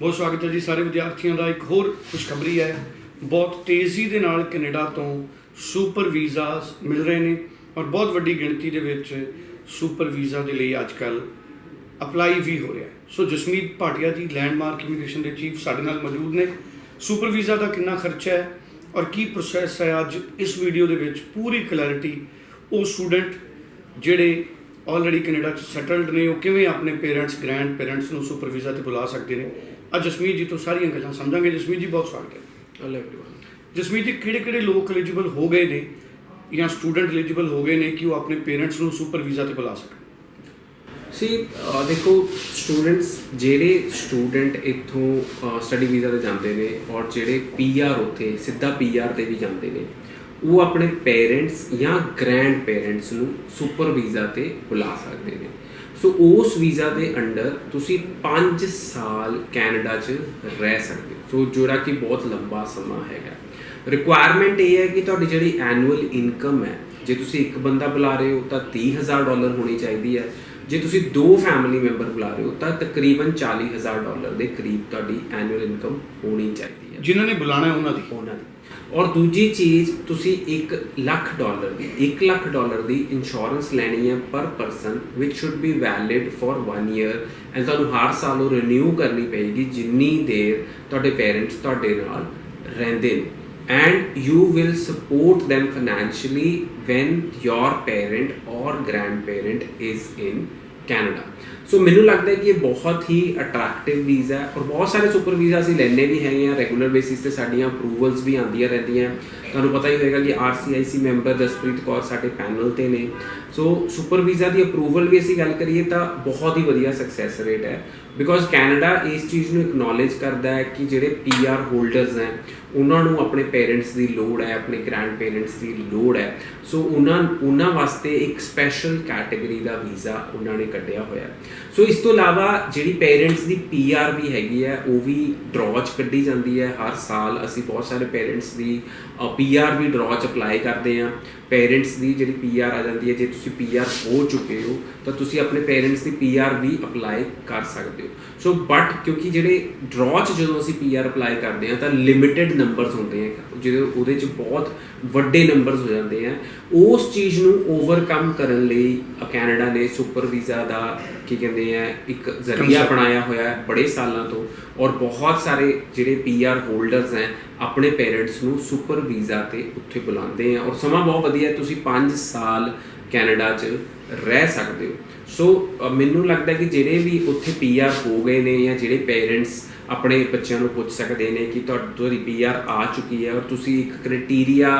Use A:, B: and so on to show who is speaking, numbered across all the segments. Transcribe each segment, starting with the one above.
A: ਬਹੁਤ ਸਵਾਗਤ ਹੈ ਜੀ ਸਾਰੇ ਵਿਦਿਆਰਥੀਆਂ ਦਾ। ਇੱਕ ਹੋਰ ਖੁਸ਼ਖਬਰੀ ਹੈ। ਬਹੁਤ ਤੇਜ਼ੀ ਦੇ ਨਾਲ ਕੈਨੇਡਾ ਤੋਂ ਸੁਪਰ ਵੀਜ਼ਾਸ ਮਿਲ ਰਹੇ ਨੇ ਔਰ ਬਹੁਤ ਵੱਡੀ ਗਿਣਤੀ ਦੇ ਵਿੱਚ ਸੁਪਰ ਵੀਜ਼ਾ ਦੇ ਲਈ ਅੱਜ ਅੱਜਕੱਲ ਅਪਲਾਈ ਵੀ ਹੋ ਰਿਹਾ ਸੋ ਜਸਮੀਤ ਭਾਟੀਆ ਜੀ, ਲੈਂਡਮਾਰਕ ਇਮੀਗ੍ਰੇਸ਼ਨ ਦੇ ਚੀਫ ਸਾਡੇ ਨਾਲ ਮੌਜੂਦ ਨੇ। ਸੁਪਰ ਵੀਜ਼ਾ ਦਾ ਕਿੰਨਾ ਖਰਚਾ ਹੈ ਔਰ ਕੀ ਪ੍ਰੋਸੈਸ ਹੈ ਅੱਜ ਇਸ ਵੀਡੀਓ ਦੇ ਵਿੱਚ ਪੂਰੀ ਕਲੈਰਿਟੀ ਉਹ ਸਟੂਡੈਂਟ ਜਿਹੜੇ ਆਲਰੇਡੀ ਕੈਨੇਡਾ 'ਚ ਸੈਟਲਡ ਨੇ ਉਹ ਕਿਵੇਂ ਆਪਣੇ ਪੇਰੈਂਟਸ ਗ੍ਰੈਂਡ ਪੇਰੈਂਟਸ ਨੂੰ ਸੁਪਰ ਵੀਜ਼ਾ ਤੇ ਬੁਲਾ ਸਕਦੇ ਨੇ ਅੱਜ ਜਸਮੀਤ ਜੀ ਤੋਂ ਸਾਰੀਆਂ ਗੱਲਾਂ ਸਮਝਾਂਗੇ ਜਸਮੀਤ ਜੀ ਬਹੁਤ ਸਵਾਗਤ ਹੈ
B: ਹੈਲੋ एवरीवन
A: ਜਸਮੀਤ ਜੀ ਕਿਹੜੇ ਕਿਹੜੇ ਲੋਕ ਐਲੀਜੀਬਲ ਹੋ ਗਏ ਨੇ ਜਾਂ ਸਟੂਡੈਂਟ ਐਲੀਜੀਬਲ ਹੋ ਗਏ ਨੇ ਕਿ ਉਹ ਆਪਣੇ ਪੇਰੈਂਟਸ ਨੂੰ ਸੁਪਰ ਵੀਜ਼ਾ ਤੇ ਬੁਲਾ ਸਕਣ
B: ਸੀ ਅਹ ਦੇਖੋ ਸਟੂਡੈਂਟਸ ਜਿਹੜੇ ਸਟੂਡੈਂਟ ਇੱਥੋਂ ਸਟੱਡੀ ਵੀਜ਼ਾ ਤੇ ਜਾਂਦੇ ਨੇ ਔਰ ਜਿਹੜੇ ਪੀਆਰ ਉੱਥੇ ਸਿੱਧਾ ਪੀਆਰ ਤੇ ਵੀ ਜਾਂਦੇ ਨੇ ਉਹ ਆਪਣੇ ਪੇਰੈਂਟਸ ਜਾਂ ਗ੍ਰੈਂਡ ਪੇਰੈਂਟਸ ਨੂੰ ਸੁਪਰ ਵੀਜ਼ਾ ਤੇ ਬੁਲਾ ਸਕਦੇ ਨੇ। ਸੋ ਉਸ ਵੀਜ਼ਾ ਦੇ ਅੰਡਰ ਤੁਸੀਂ 5 ਸਾਲ ਕੈਨੇਡਾ 'ਚ ਰਹਿ ਸਕਦੇ ਹੋ। ਸੋ ਜਿਹੜਾ ਕਿ ਬਹੁਤ ਲੰਬਾ ਸਮਾਂ ਹੈਗਾ। ਰਿਕੁਆਇਰਮੈਂਟ ਇਹ ਹੈ ਕਿ ਤੁਹਾਡੀ ਜਿਹੜੀ ਐਨੂਅਲ ਇਨਕਮ ਹੈ, ਜੇ ਤੁਸੀਂ ਇੱਕ ਬੰਦਾ ਬੁਲਾ ਰਹੇ ਹੋ ਤਾਂ 30000 ਡਾਲਰ ਹੋਣੀ ਚਾਹੀਦੀ ਹੈ। ਜੇ ਤੁਸੀਂ ਦੋ ਫੈਮਿਲੀ ਮੈਂਬਰ ਬੁਲਾ ਰਹੇ ਹੋ ਤਾਂ ਤਕਰੀਬਨ 40000 ਡਾਲਰ ਦੇ ਕਰੀਬ ਤੁਹਾਡੀ ਐਨੂਅਲ ਇਨਕਮ ਹੋਣੀ ਚਾਹੀਦੀ ਹੈ।
A: ਜਿਨ੍ਹਾਂ ਨੇ ਬੁਲਾਣਾ ਹੈ ਉਹਨਾਂ ਦੀ।
B: ਉਹਨਾਂ ਦੀ। ਔਰ ਦੂਜੀ ਚੀਜ਼, ਤੁਸੀਂ 1 ਲੱਖ ਡਾਲਰ ਦੀ 1 ਲੱਖ ਡਾਲਰ ਦੀ ਇੰਸ਼ੋਰੈਂਸ ਲੈਣੀ ਹੈ ਪਰ person which should be valid for 1 year and ਤੁਹਾਨੂੰ ਹਰ ਸਾਲ ਉਹ ਰੀਨਿਊ ਕਰਨੀ ਪਏਗੀ ਜਿੰਨੀ ਦੇਰ ਤੁਹਾਡੇ ਪੇਰੈਂਟਸ ਤੁਹਾਡੇ ਨਾਲ ਰਹਿੰਦੇ ਨੇ। And you will support them financially when your parent or grandparent is in Canada so ਮੈਨੂੰ ਲੱਗਦਾ ਹੈ ਕਿ ਇਹ ਬਹੁਤ ਹੀ ਅਟਰੈਕਟਿਵ ਵੀਜ਼ਾ ਹੈ ਔਰ ਬਹੁਤ ਸਾਰੇ ਸੁਪਰ ਵੀਜ਼ਾ ਅਸੀਂ ਲੈਣੇ ਵੀ ਹੈਗੇ ਆ। ਰੈਗੂਲਰ ਬੇਸਿਸ ਤੇ ਸਾਡੀਆਂ ਅਪਰੂਵਲਸ ਵੀ ਆਉਂਦੀਆਂ ਰਹਿੰਦੀਆਂ ਤੁਹਾਨੂੰ ਪਤਾ ਹੀ ਹੋਏਗਾ ਕਿ ਆਰਸੀਆਈਸੀ ਮੈਂਬਰ ਜਸਪ੍ਰੀਤ ਕੌਰ ਸਾਡੇ ਪੈਨਲ ਤੇ ਨੇ। ਸੋ ਸੁਪਰ ਵੀਜ਼ਾ ਦੀ ਅਪਰੂਵਲ ਵੀ ਅਸੀਂ ਗੱਲ ਕਰੀਏ ਤਾਂ ਬਹੁਤ ਹੀ ਵਧੀਆ ਸਕਸੈਸ ਰੇਟ ਹੈ। ਬਿਕੋਜ਼ ਕੈਨੇਡਾ ਇਸ ਚੀਜ਼ ਨੂੰ ਐਕਨੋਲੇਜ ਕਰਦਾ ਹੈ ਕਿ ਜਿਹੜੇ ਪੀਆਰ ਹੋਲਡਰਸ ਹੈ, ਉਹਨਾਂ ਨੂੰ ਆਪਣੇ ਪੇਰੈਂਟਸ ਦੀ ਲੋੜ ਹੈ, ਆਪਣੇ ਗ੍ਰੈਂਡ ਪੇਰੈਂਟਸ ਦੀ ਲੋੜ ਹੈ। ਸੋ ਉਹਨਾਂ ਉਹਨਾਂ ਵਾਸਤੇ ਇੱਕ ਸਪੈਸ਼ਲ ਕੈਟਾਗਰੀ ਦਾ ਵੀਜ਼ਾ ਉਹਨਾਂ ਨੇ ਕੱਢਿਆ ਹੋਇਆ ਸੋ ਇਸ ਤੋਂ ਇਲਾਵਾ ਜਿਹੜੀ ਪੇਰੈਂਟਸ ਦੀ ਪੀਆਰ ਵੀ ਹੈਗੀ ਹੈ, ਉਹ ਵੀ ਡਰਾਅ 'ਚ ਕੱਢੀ ਜਾਂਦੀ ਹੈ। ਹਰ ਸਾਲ ਅਸੀਂ ਬਹੁਤ ਸਾਰੇ ਪੇਰੈਂਟਸ ਦੀ ਪੀਆਰ ਵੀ ਡਰਾਅ 'ਚ ਅਪਲਾਈ ਕਰਦੇ ਹਾਂ। ਪੇਰੈਂਟਸ ਦੀ ਜਿਹੜੀ ਪੀਆਰ ਆ ਜਾਂਦੀ ਹੈ, ਜੇ ਤੁਸੀਂ ਪੀਆਰ ਹੋ ਚੁੱਕੇ ਹੋ, ਤਾਂ ਤੁਸੀਂ ਆਪਣੇ ਪੇਰੈਂਟਸ ਦੀ ਪੀਆਰ ਵੀ ਅਪਲਾਈ ਕਰ ਸਕਦੇ ਹੋ। ਸੋ ਬਟ ਕਿਉਂਕਿ ਜਿਹੜੇ ਡਰਾਅ 'ਚ ਜਦੋਂ ਅਸੀਂ ਪੀਆਰ ਅਪਲਾਈ ਕਰਦੇ ਹਾਂ ਤਾਂ ਲਿਮਿਟਿਡ ਨੰਬਰਸ ਹੁੰਦੇ ਆ। ਜਿਹਦੇ ਉਹਦੇ 'ਚ ਬਹੁਤ ਵੱਡੇ ਨੰਬਰਸ ਹੋ ਜਾਂਦੇ ਆ। ਉਸ ਚੀਜ਼ ਨੂੰ ਓਵਰਕਮ ਕਰਨ ਲਈ ਕੈਨੇਡਾ ਨੇ ਸੁਪਰ ਵੀਜ਼ਾ ਦਾ ਕੀ ਕਹਿੰਦੇ ਆ ਇੱਕ ਜ਼ਰੀਆ. ਬਣਾਇਆ ਹੋਇਆ ਹੈ ਬੜੇ ਸਾਲਾਂ ਤੋਂ। ਔਰ ਬਹੁਤ ਸਾਰੇ ਜਿਹੜੇ ਪੀਆਰ ਹੋਲਡਰਸ ਹੈ ਆਪਣੇ ਪੇਰੈਂਟਸ ਨੂੰ ਸੁਪਰ ਵੀਜ਼ਾ ਤੇ ਉੱਥੇ ਬੁਲਾਉਂਦੇ ਆ। ਔਰ ਸਮਾਂ ਬਹੁਤ ਵਧੀਆ ਤੁਸੀਂ 5 ਸਾਲ ਕੈਨੇਡਾ 'ਚ ਰਹਿ ਸਕਦੇ ਹੋ। ਸੋ ਮੈਨੂੰ ਲੱਗਦਾ ਕਿ ਜਿਹੜੇ ਵੀ ਉੱਥੇ ਪੀਆਰ ਹੋ ਗਏ ਨੇ ਜਾਂ ਜਿਹੜੇ ਪੇਰੈਂਟਸ ਆਪਣੇ ਬੱਚਿਆਂ ਨੂੰ ਪੁੱਛ ਸਕਦੇ ਨੇ ਕਿ ਤੁਹਾਡੀ ਤੁਹਾਡੀ ਪੀਆਰ ਆ ਚੁੱਕੀ ਹੈ ਔਰ ਤੁਸੀਂ ਇੱਕ ਕ੍ਰਾਈਟੇਰੀਆ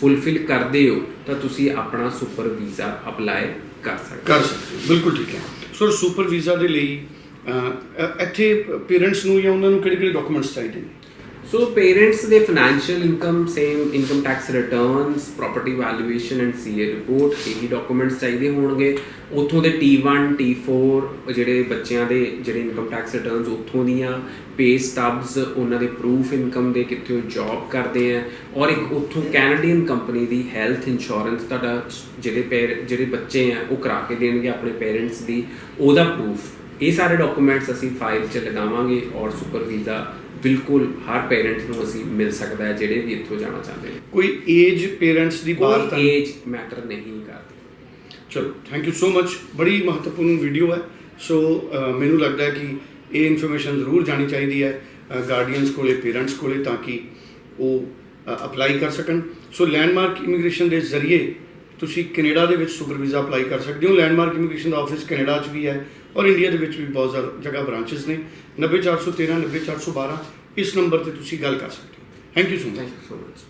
B: ਫੁੱਲਫਿਲ ਕਰਦੇ ਹੋ, ਤਾਂ ਤੁਸੀਂ ਆਪਣਾ ਸੁਪਰ ਵੀਜ਼ਾ ਅਪਲਾਈ ਕਰ ਸਕਦੇ
A: ਕਰ ਸਕਦੇ ਹੋ। ਬਿਲਕੁਲ ਠੀਕ ਹੈ। ਸੋ ਸੁਪਰ ਵੀਜ਼ਾ ਦੇ ਲਈ ਇੱਥੇ ਪੇਰੈਂਟਸ ਨੂੰ ਜਾਂ ਉਹਨਾਂ ਨੂੰ ਕਿਹੜੇ ਕਿਹੜੇ ਡਾਕੂਮੈਂਟਸ ਚਾਹੀਦੇ ਨੇ?
B: ਸੋ ਪੇਰੈਂਟਸ ਦੇ financial income same income tax returns property valuation and CA report ਇਹੀ ਡਾਕੂਮੈਂਟਸ ਚਾਹੀਦੇ ਹੋਣਗੇ। ਉੱਥੋਂ ਦੇ T1 T4 ਜਿਹੜੇ ਬੱਚਿਆਂ ਦੇ ਜਿਹੜੇ ਇਨਕਮ ਟੈਕਸ ਰਿਟਰਨਸ ਉੱਥੋਂ ਦੀਆਂ ਪੇ ਸਟਬਸ ਉਹਨਾਂ ਦੇ ਪ੍ਰੂਫ ਇਨਕਮ ਦੇ ਕਿੱਥੇ ਉਹ ਜੌਬ ਕਰਦੇ ਆ। ਔਰ ਇੱਕ ਉੱਥੋਂ ਕੈਨੇਡੀਅਨ ਕੰਪਨੀ ਦੀ ਹੈਲਥ ਇੰਸ਼ੋਰੈਂਸ ਤੁਹਾਡਾ ਜਿਹੜੇ ਪੇਰ ਜਿਹੜੇ ਬੱਚੇ ਆ, ਉਹ ਕਰਾ ਕੇ ਦੇਣਗੇ ਆਪਣੇ ਪੇਰੈਂਟਸ ਦੀ। ਉਹਦਾ ਪ੍ਰੂਫ ਇਹ ਸਾਰੇ ਡਾਕੂਮੈਂਟਸ ਅਸੀਂ ਫਾਈਲ 'ਚ ਲਗਾਵਾਂਗੇ ਔਰ ਸੁਪਰ ਵੀਜ਼ਾ ਬਿਲਕੁਲ ਹਰ ਪੇਰੈਂਟ ਨੂੰ ਅਸੀਂ ਮਿਲ ਸਕਦਾ ਹੈ ਜਿਹੜੇ ਵੀ ਇੱਥੋਂ ਜਾਣਾ ਚਾਹੁੰਦੇ ਨੇ।
A: ਕੋਈ ਏਜ ਪੇਰੈਂਟਸ ਦੀ ਬਾਤ
B: ਕੋਈ ਏਜ ਮੈਟਰ ਨਹੀਂ ਕਰਦੀ।
A: ਚਲੋ ਥੈਂਕ ਯੂ ਸੋ ਮਚ ਬੜੀ ਮਹੱਤਵਪੂਰਨ ਵੀਡੀਓ ਹੈ। ਸੋ ਮੈਨੂੰ ਲੱਗਦਾ ਹੈ ਕਿ ਇਹ ਇਨਫੋਰਮੇਸ਼ਨ ਜ਼ਰੂਰ ਜਾਣੀ ਚਾਹੀਦੀ ਹੈ ਗਾਰਡੀਅਨਸ ਕੋਲੇ ਪੇਰੈਂਟਸ ਕੋਲੇ ਤਾਂ ਕਿ ਉਹ ਅਪਲਾਈ ਕਰ ਸਕਣ। ਸੋ ਲੈਂਡਮਾਰਕ ਇਮੀਗ੍ਰੇਸ਼ਨ ਦੇ ਜ਼ਰੀਏ ਤੁਸੀਂ ਕੈਨੇਡਾ ਦੇ ਵਿੱਚ ਸੁਪਰ ਵੀਜ਼ਾ ਅਪਲਾਈ ਕਰ ਸਕਦੇ ਹੋ। ਲੈਂਡਮਾਰਕ ਇਮੀਗ੍ਰੇਸ਼ਨ ਦਾ ਆਫਿਸ ਕੈਨੇਡਾ 'ਚ ਵੀ ਹੈ ਔਰ ਇੰਡੀਆ ਦੇ ਵਿੱਚ ਵੀ ਬਹੁਤ ਜ਼ਿਆਦਾ ਜਗ੍ਹਾ ਬ੍ਰਾਂਚਸ ਨੇ। 90413 90412 ਇਸ ਨੰਬਰ ਤੇ ਤੁਸੀਂ ਗੱਲ ਕਰ ਸਕਦੇ ਹੋ। Thank you so much
B: thank you so much